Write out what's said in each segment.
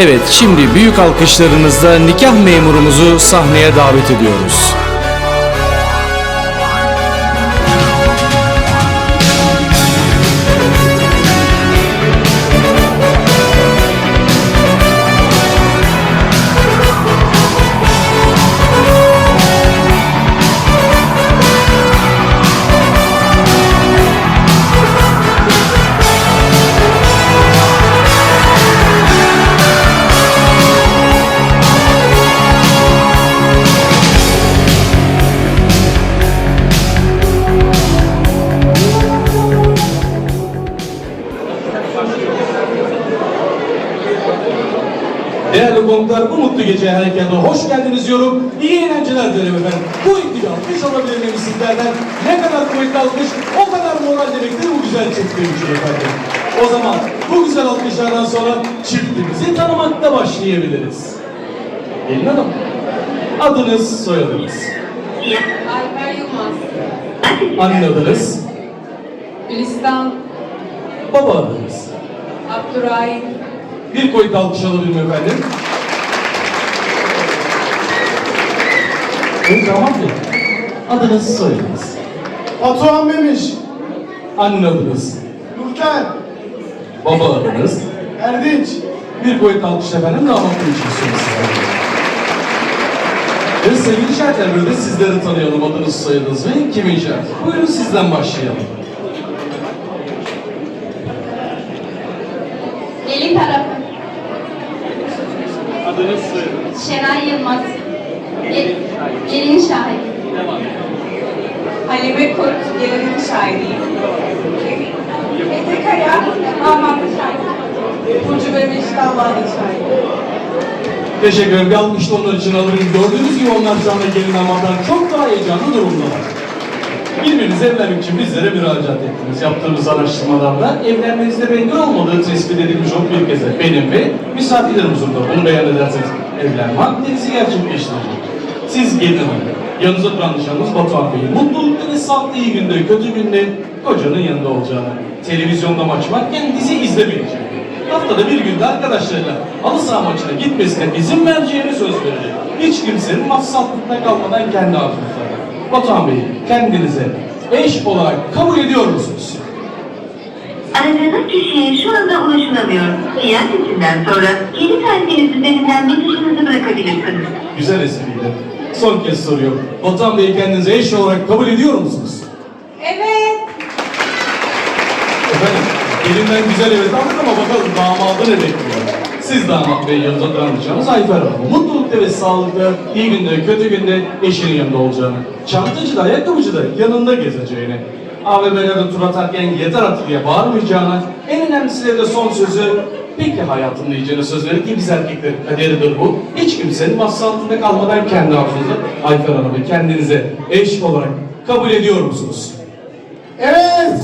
Evet, şimdi büyük alkışlarınızla nikah memurumuzu sahneye davet ediyoruz. Geceye hareketine hoş geldiniz diyorum. İyi eğlenceler dilerim efendim. Bu ikili alkış alabilir miyim sizlerden? Ne kadar kuvvetli alkış, o kadar moral demektir bu güzel çiftim için efendim. O zaman bu güzel alkışlardan sonra çiftimizi tanımakta başlayabiliriz. Gelin hanım. Adınız, soyadınız. Alper Yılmaz. Anne adınız, Gülistan baba adınız. Abdurrahim. Bir kuvvetli alkış alabilir miyim efendim? Evet, tamam mı? Adınız, soyadınız. Batuhan Memiş, Anne adınız, Nurten, baba adınız. Erdinç, Bir kuvvetli alkış efendim damatlı için sizlerden. Ve sevgili böyle sizleri tanıyalım adınız, soyadınız ve kimin şahit. Buyurun sizden başlayalım. Gelin tarafı. Adınız, soyadınız. Şenay Yılmaz. Gel, gelin şahit. Halime Kurt. Gelinin şahidiyim. Mete Kaya. Damatlı şahit. Burcu Bebeş. Damatlı şahit. Teşekkür ederim. Bir alkış da onlar için alırım. Gördüğünüz gibi onlar şu anda gelin damatlar çok daha heyecanlı durumdalar. Birbirinize evlenmek için bizlere müracaat ettiniz. Yaptığımız araştırmalarla evlenmenizde engel olmadığı tespit edilmiş o bir kez benim ve misafirlerim huzurunda. Bunu beyan ederseniz evlenme akdenizi gerçekleştirecek. Siz gelin hanım. Yanınızda duran nişanlınız Batuhan Bey'in mutlulukta ve sağlıklı iyi günde, kötü günde kocanın yanında olacağını, televizyonda maç varken dizi izlemeyeceğini, haftada bir günde arkadaşlarıyla halı saha maçına gitmesine izin vereceğini söz verecek. Hiç kimsenin masraflıkta kalmadan kendi arzunuzda. Batuhan Bey, kendinize eş olarak kabul ediyor musunuz? Aradığınız kişiye şu anda ulaşılamıyor. Sinyal sesinden sonra geri telefoniz üzerinden mesajınızı bırakabilirsiniz. Güzel espriydi. Son kez soruyorum. Batuhan Bey'i kendinize eş olarak kabul ediyor musunuz? Evet. Efendim, gelinden güzel evet aldık ama bakalım damadı ne bekliyor? Siz damat bey yanınızda duranacağınız Ayfer Hanım. Mutlulukta ve sağlıkta, iyi günde, kötü günde eşinin yanında olacağını, çantacı da, ayakkabıcı da yanında gezeceğini, AVM'lerde tur atarken yeter artık diye bağırmayacağını, en önemlisi de son sözü, peki hayatım diyeceğine söz verir ki biz erkeklerin kaderidir bu. Hiç kimsenin masası altında kalmadan kendi arzunuza Ayfer Hanım'ı kendinize eş olarak kabul ediyor musunuz? evet,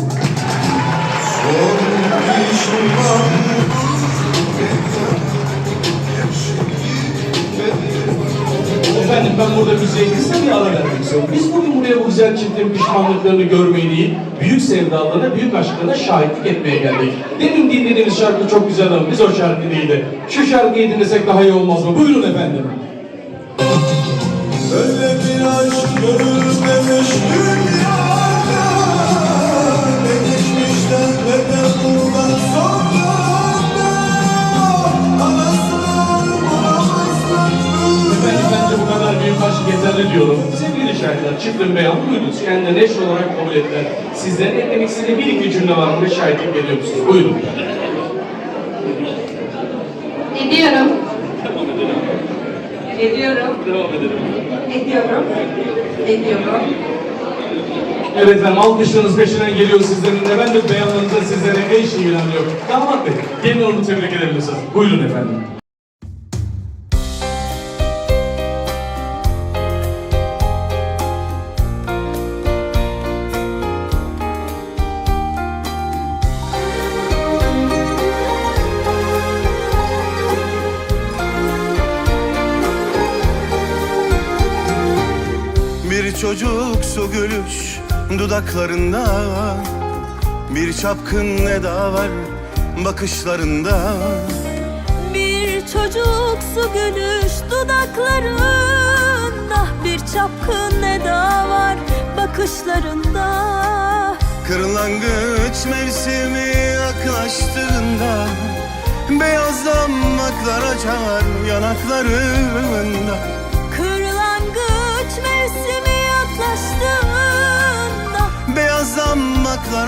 Efendim ben burada müziğe kısa bir ara vermek istiyorum. Biz bugün buraya bu güzel çiftin pişmanlıklarını görmeyi değil, büyük sevdalarına, büyük aşklarına şahitlik etmeye geldik. Demin dinlediğiniz şarkı çok güzel ama biz o şarkı değildi. Şu şarkıyı dinlesek daha iyi olmaz mı? Buyurun efendim. Öyle bir aşk görülmemiş dünyada beyan buyurun. Kendine eş olarak kabul ettiler. Sizlerin eklemek istediği bir iki cümle var mı? Şahitlik ediyor musunuz? Buyurun. Ediyorum. Ediyorum. Ediyorum. Ediyorum. Evet efendim alkışlarınız peşinden geliyor sizlerin de. Ben de beyanlarınızda sizlere eş ilan ediyorum. Damat Bey, gelin onu tebrik edebilirsiniz. Buyurun efendim. Çocuksu gülüş dudaklarında. Bir çapkın eda var bakışlarında. Bir çocuksu gülüş dudaklarında. Bir çapkın eda var bakışlarında. Kırlangıç mevsimi yaklaştığında Beyazlanmaklar açar yanaklarında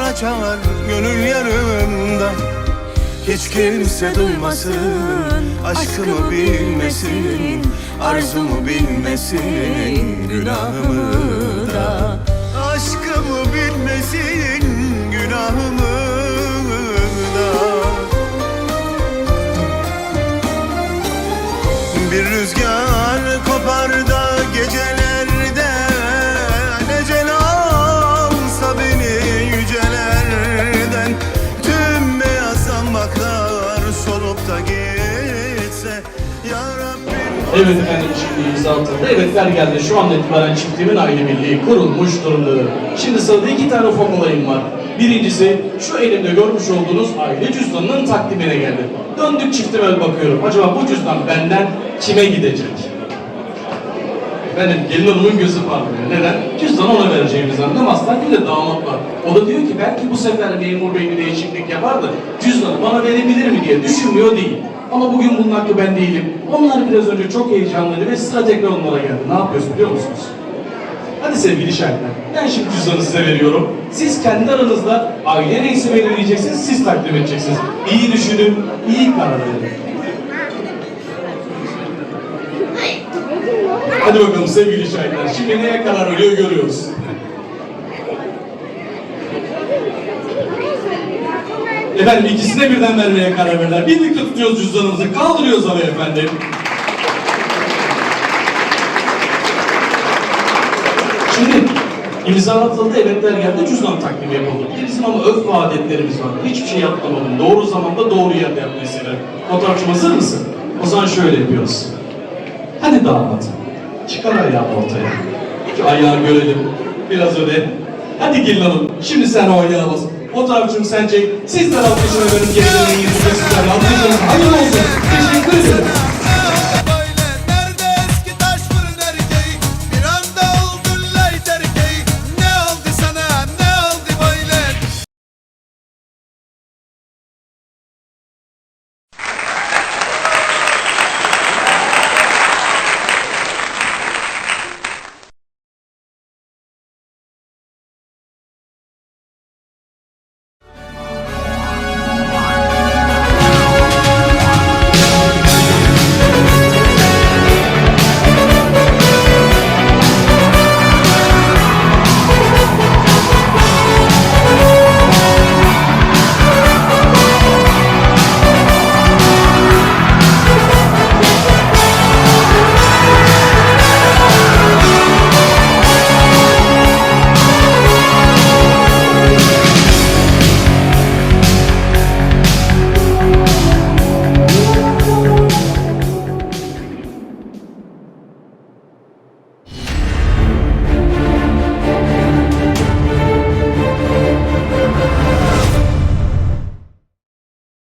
açar gönül yarımda Hiç kimse duymasın, aşkımı bilmesin Arzumu bilmesin, günahımı da Evet efendim şimdi imza. Evetler geldi. Şu anda itibaren çiftimin aile birliği kurulmuş durumda. Şimdi sırada iki tane formulayım var. Birincisi şu elimde görmüş olduğunuz aile cüzdanının takdimine geldi. Döndük çiftime bakıyorum. Acaba bu cüzdan benden kime gidecek? Efendim gelin hanımın gözü parlıyor. Neden? Cüzdanı ona vereceğimiz anda mastan bir de damat var. O da diyor ki belki bu sefer memur bey bir değişiklik yapar da cüzdanı bana verebilir mi diye düşünmüyor değil. Ama bugün bunun hakkı ben değilim. Onlar biraz önce çok heyecanlıydı ve sıra tekrar onlara geldi. Ne yapıyoruz biliyor musunuz? Hadi sevgili şahitler, ben şimdi cüzdanı size veriyorum. Siz kendi aranızda aile reisi belirleyeceksiniz, siz takdim edeceksiniz. İyi düşünün, iyi karar verin. Hadi bakalım sevgili şahitler, şimdi neye karar veriyor görüyoruz. Efendim ikisine birden vermeye karar verdiler. Birlikte tutuyoruz cüzdanımızı, kaldırıyoruz havaya efendim. Şimdi imza atıldı, evetler geldi, cüzdan takdimi yapıldı. Bizim ama ve adetlerimiz var. Hiçbir şey yapmamalım. Doğru zamanda doğru yerde yapmayı severim. Fotoğrafçım hazır mısın? O zaman şöyle yapıyoruz. Hadi damat. Çıkar ayağını ortaya. Şu ayağı görelim. Biraz öne. Hadi gelin hanım. Şimdi sen o ayağı bas. Fotoğrafçım sen çek. Sizler alkışına verin. Gerilerin yüzüne sizler alkışlarınız. Hayırlı olsun. Teşekkür ederim.